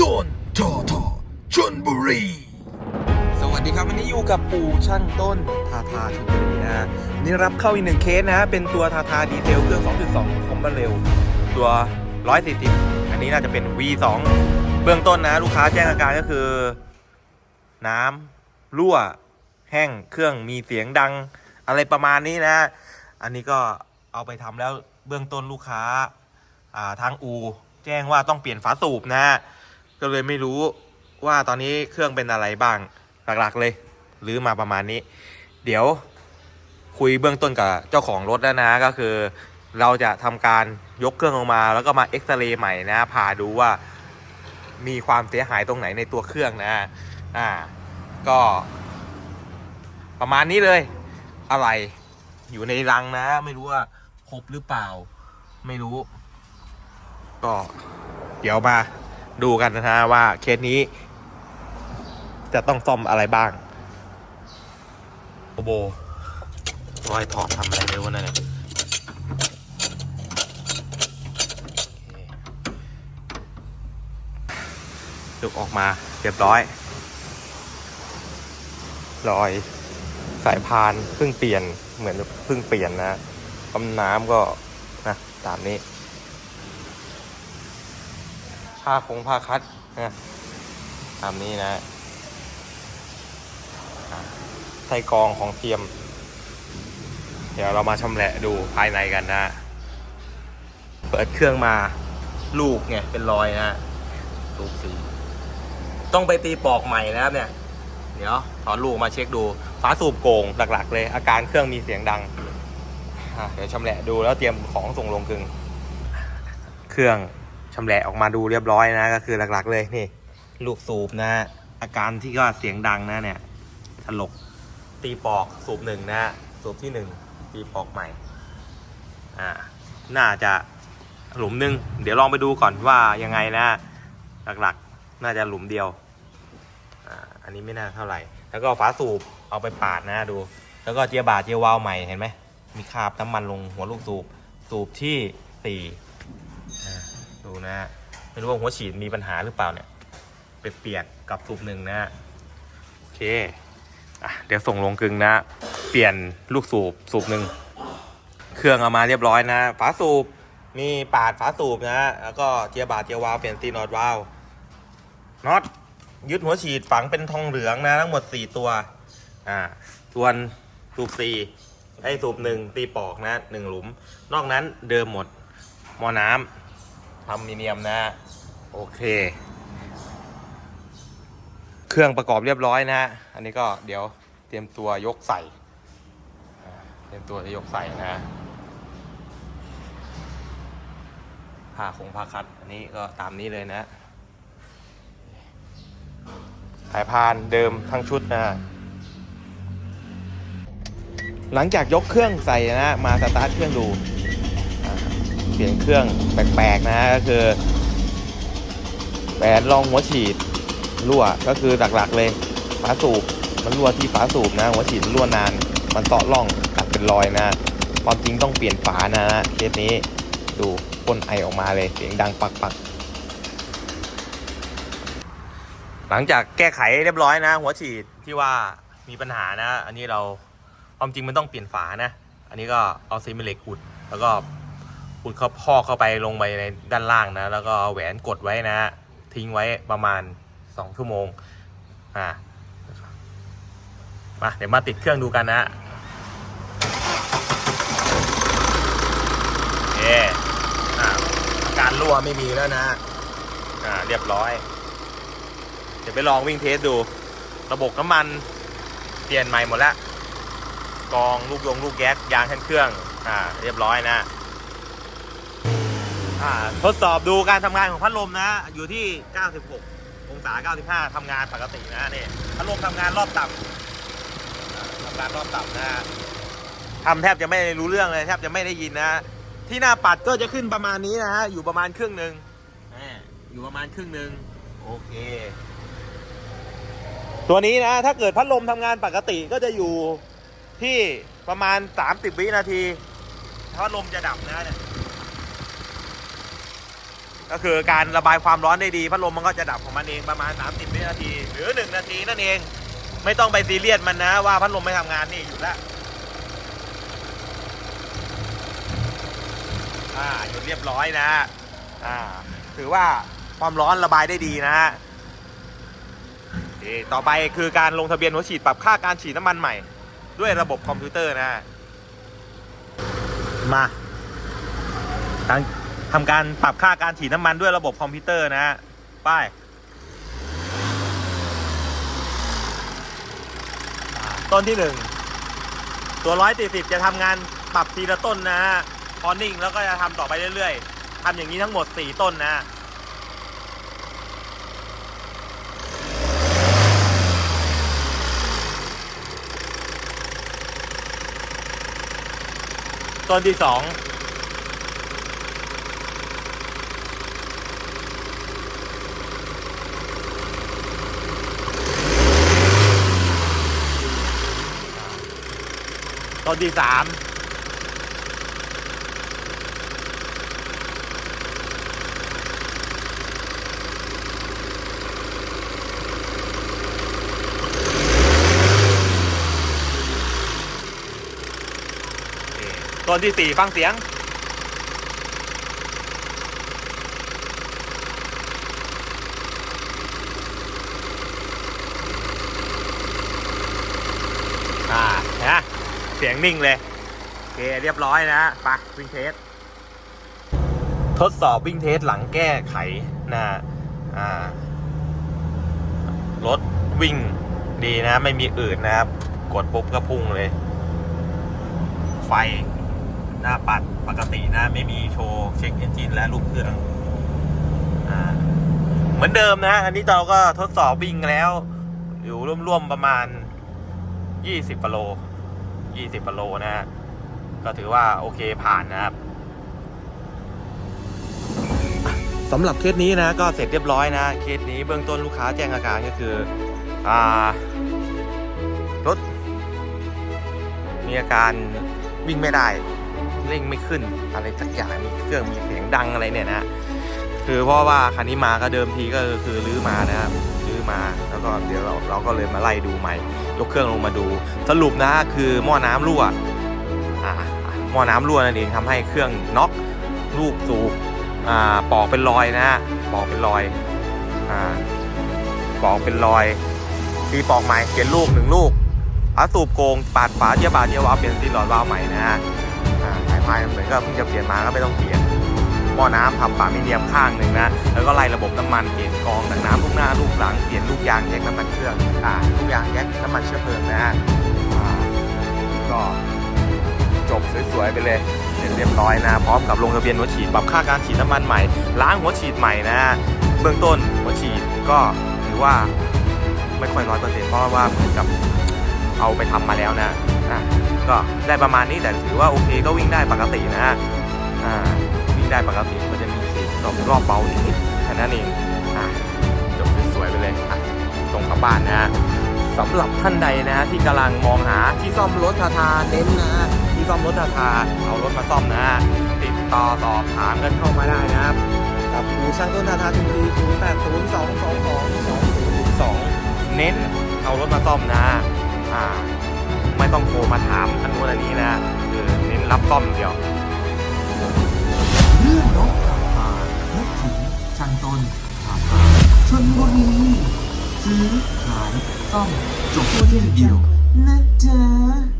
ดนทอทอชนบุรี สวัสดีครับวันนี้อยู่กับปู่ช่างต้นทาทาชลบุรีนะนี่รับเข้าอีกหนึ่งเคสนะ เป็นตัวทาทาดีเทลเครื่อง 2.2 คอมบันเร็ว ตัว 140 อันนี้น่าจะเป็น V2 เบื้องต้นนะ ลูกค้าแจ้งอาการก็คือ น้ำรั่ว แห้งเครื่องมีเสียงดังอะไรประมาณนี้นะ อันนี้ก็เอาไปทำแล้วเบื้องต้นลูกค้าาทางอูแจ้งว่าต้องเปลี่ยนฝาสูบนะ ก็เลยไม่รู้ว่าตอนนี้เครื่องเป็นอะไรบ้างหลักๆเลยหรือมาประมาณนี้ เดี๋ยวคุยเบื้องต้นกับเจ้าของรถแล้วนะก็คือ เราจะทำการยกเครื่องออกมา แล้วก็มาเอ็กซเรย์ใหม่นะผ่าดูว่ามีความเสียหายตรงไหนในตัวเครื่องนะอ่าก็ ประมาณนี้เลย อะไรอยู่ในรังนะ ไม่รู้ว่าครบหรือเปล่า ไม่รู้ ก็ เดี๋ยวมา ดูกันนะฮะว่าเคสนี้ จะต้องซ่อมอะไรบ้างโอโบรอยถอดทำอะไรเร็วะนั่นเนี่ยโอเคยกออกมาเรียบร้อย รอยสายพานเพิ่งเปลี่ยนเหมือนเพิ่งเปลี่ยนนะปั๊มน้ำก็นะตามนี้ ผ้าคงผ้าคัดนะตามนี้นะไส้กรองของเทียม เดี๋ยวเรามาชำแหละดูภายในกันนะ เปิดเครื่องมาลูกเนี่ยเป็นรอยนะลูกสีต้องไปตีปอกใหม่นะครับเนี่ย เดี๋ยวถอนลูกมาเช็คดูฝาสูบโกงหลัก ๆ เลย อาการเครื่องมีเสียงดังเดี๋ยวชำแหละดูแล้วเตรียมของส่งลงกึง เครื่องำแหละออกมาดูเรียบร้อยนะ ก็คือหลักๆ เลยนี่ ลูกสูบนะ อาการที่ก็เสียงดังนะเนี่ยถลกตีปอกสูบหนึ่งนะสูบที่หนึ่งตีปอกใหม่อ่าน่าจะหลุมหนึ่งเดี๋ยวลองไปดูก่อนว่ายังไงนะ หลักๆ น่าจะหลุมเดียวอ่าอันนี้ไม่น่าเท่าไหร่ แล้วก็ฝาสูบเอาไปปาดนะดู แล้วก็เจียบาดเจียวาวใหม่เห็นไหมมีคราบน้ำมันลงหัวลูกสูบสูบที่สี่ ดูนะฮะไม่รู้ว่าหัวฉีดมีปัญหาหรือเปล่าเนี่ยเปียกๆกับสูบหนึ่งนะฮะโอเคอะเดี๋ยวส่งลงกึ่งนะ เปลี่ยนลูกสูบสูบหนึ่งเครื่องเอามาเรียบร้อยนะฝาสูบมีปาดฝาสูบนะแล้วก็เจียบาดเจียวาวเปลี่ยนซีนอตวาล์วน็อตยึดหัวฉีดฝังเป็นทองเหลืองนะทั้งหมด 4 ตัว อ่าส่วนสูบสี่ไอ้สูบหนึ่งตีปอกนะหนึ่งหลุม นอกนั้นเดิมหมดมอน้ำ ทำมิเนียมนะ โอเค เครื่องประกอบเรียบร้อยนะฮะ อันนี้ก็เดี๋ยวเตรียมตัวยกใส่เตรียมตัวจะยกใส่นะผ้าคงผ้าคัด อันนี้ก็ตามนี้เลยนะสายพานเดิมทั้งชุดนะ หลังจากยกเครื่องใส่นะ มาสตาร์ทเครื่องดู เสียงเครื่องแปลกๆนะก็คือแหวนรองหัวฉีดรั่วก็คือหลักๆเลยฝาสูบมันรั่วที่ฝาสูบนะ หัวฉีดรั่วนาน มันเตาะร่องกัดเป็นรอยนะ ความจริงต้องเปลี่ยนฝานะเคสนี้ดูพ่นไอออกมาเลยเสียงดังปักๆ หลังจากแก้ไขเรียบร้อยนะ หัวฉีดที่ว่ามีปัญหานะ อันนี้เราความจริงมันต้องเปลี่ยนฝานะ อันนี้ก็เอาซีเมนเหล็กอุดแล้วก็ อุดเข้าพอกเข้าไปลงไปในด้านล่างนะ แล้วก็เอาแหวนกดไว้นะ ทิ้งไว้ประมาณ 2 ชั่วโมง อ่ามาเดี๋ยวมาติดเครื่องดูกันนะโอเอ่าอการรั่วไม่มีแล้วนะ อ่า เรียบร้อย เดี๋ยวไปลองวิ่งเทสดู ระบบน้ำมัน เปลี่ยนใหม่หมดแล้ว กองลูกยงลูกแก๊สยางแท่นเครื่อง อ่า เรียบร้อยนะ อ่าทดสอบดูการทำงานของพัดลมนะ อยู่ที่ 96 องศา 95 ทำงานปกตินะนี่พัดลมทำงานรอบต่ำอ่าทำงานรอบต่ำนะทำแทบจะไม่รู้เรื่องเลยแทบจะไม่ได้ยินนะ ที่หน้าปัดก็จะขึ้นประมาณนี้นะฮะ อยู่ประมาณครึ่งหนึ่งอ่าอยู่ประมาณครึ่งหนึ่งโอเค ตัวนี้นะ ถ้าเกิดพัดลมทำงานปกติก็จะอยู่ที่ประมาณ 30 วินาที พัดลมจะดับนะเนี่ย ก็คือการระบายความร้อนได้ดีพัดลมมันก็จะดับของมันเองประมาณ 30วินาที หรือ 1 นาทีนั่นเอง ไม่ต้องไปซีเรียสมันนะว่าพัดลมไม่ทำงานนี่อยู่แล้วอ่าหยุดเรียบร้อยนะอ่าถือว่าความร้อนระบายได้ดีนะฮะต่อไปคือการลงทะเบียนหัวฉีดปรับค่าการฉีดน้ำมันใหม่ ด้วยระบบคอมพิวเตอร์นะฮะมาทาง ทำการปรับค่าการฉีดน้ำมันด้วยระบบคอมพิวเตอร์นะฮะป้าย ต้นที่หนึ่งตัวร้อยสี่สิบจะทำงานปรับทีละต้นนะฮะพอนิ่งแล้วก็จะทำต่อไปเรื่อยๆทำอย่างนี้ทั้งหมดสี่ต้นนะต้นที่สอง ต้นที่สามต้นที่สี่ฟังเสียงอ่านะ เสียงนิ่งเลย โอเคเรียบร้อยนะไปวิ่งเทส ทดสอบวิ่งเทสหลังแก้ไขนะอ่ารถวิ่งดีนะ ไม่มีอืดนะครับ กดปุ๊บก็พุ่งเลย ไฟหน้าปัดปกตินะ ไม่มีโชว์เช็คเอนจินและลูกเครื่องอเหมือนเดิมนะ อันนี้เราก็ทดสอบวิ่งแล้ว อยู่ร่วมๆประมาณ 20กิโล 20กิโลนะฮะก็ถือว่าโอเคผ่านนะครับสำหรับเคสนี้นะก็เสร็จเรียบร้อยนะเคสนี้เบื้องต้นลูกค้าแจ้งอาการก็คืออ่ารถ มีอาการวิ่งไม่ได้ เร่งไม่ขึ้นอะไรสักอย่างมีเครื่องมีเสียงดังอะไรเนี่ยนะคือเพราะว่าคันนี้มาก็เดิมทีก็คือรื้อมานะครับ มา แล้วก็เดี๋ยวเราเราก็เลยมาไล่ดูใหม่ ยกเครื่องลงมาดู สรุปนะคือหม้อน้ำรั่วอ่าหม้อน้ำรั่วนั่นเองทำให้เครื่องน็อกลูกสูบอ่าปอกเป็นรอยนะฮะปอกเป็นรอยอ่าปอกเป็นรอยตีปอกใหม่เปลี่ยนลูกหนึ่งลูกฝาสูบโกงปาดฝาเจียบาเจียวาล์วเปลี่ยนซีหลอดวาล์วใหม่นะฮะอ่าสายพายเหมือนก็เพิ่งจะเปลี่ยนมาก็ไม่ต้องเปลี่ยน หม้อน้ำทำฝามีเนียมข้างหนึ่งนะแล้วก็ไล่ระบบน้ำมันเปลี่ยนกองดังน้ำลูกหน้าลูกหลังเปลี่ยนลูกยางแยกน้ำมันเครื่องอ่าลูกยางแยกน้ำมันเชื้อเพลิงนะฮะก็จบสวยๆไปเลยเสร็จเรียบร้อยนะ พร้อมกับลงทะเบียนหัวฉีดปรับค่าการฉีดน้ำมันใหม่ ล้างหัวฉีดใหม่นะ เบื้องต้นหัวฉีดก็ถือว่าไม่ค่อยร้อยเปอร์เซ็นต์เพราะว่าเหมือนกับเอาไปทำมาแล้วนะ อะ ก็ได้ประมาณนี้แต่ถือว่าโอเคก็วิ่งได้ปกตินะ อ่า งได้ปกติมันจะมีสีดอกรอบเบานิดๆแค่นั้นเองอะจบสวยๆไปเลยอะตรงกลับบ้านนะฮะสำหรับท่านใดนะฮะที่กำลังมองหาที่ซ่อมรถทาทาเน้นนะที่ซ่อมรถทาทาเอารถมาซ่อมนะฮะติดต่อสอบถามกันเข้ามาได้นะครับกับอูช่างต้นทาทาชลบุรี0 8 0 2 2 2 2 0 2เน้นเอารถมาซ่อมนะอ่าไม่ต้องโทรมาถามอันนู้นอันนี้นะคือเน้นรับซ่อมเดียว ต้นทาทาชนบุรีซื้อขายซ่อมจบที่เดียวนะจ๊ะ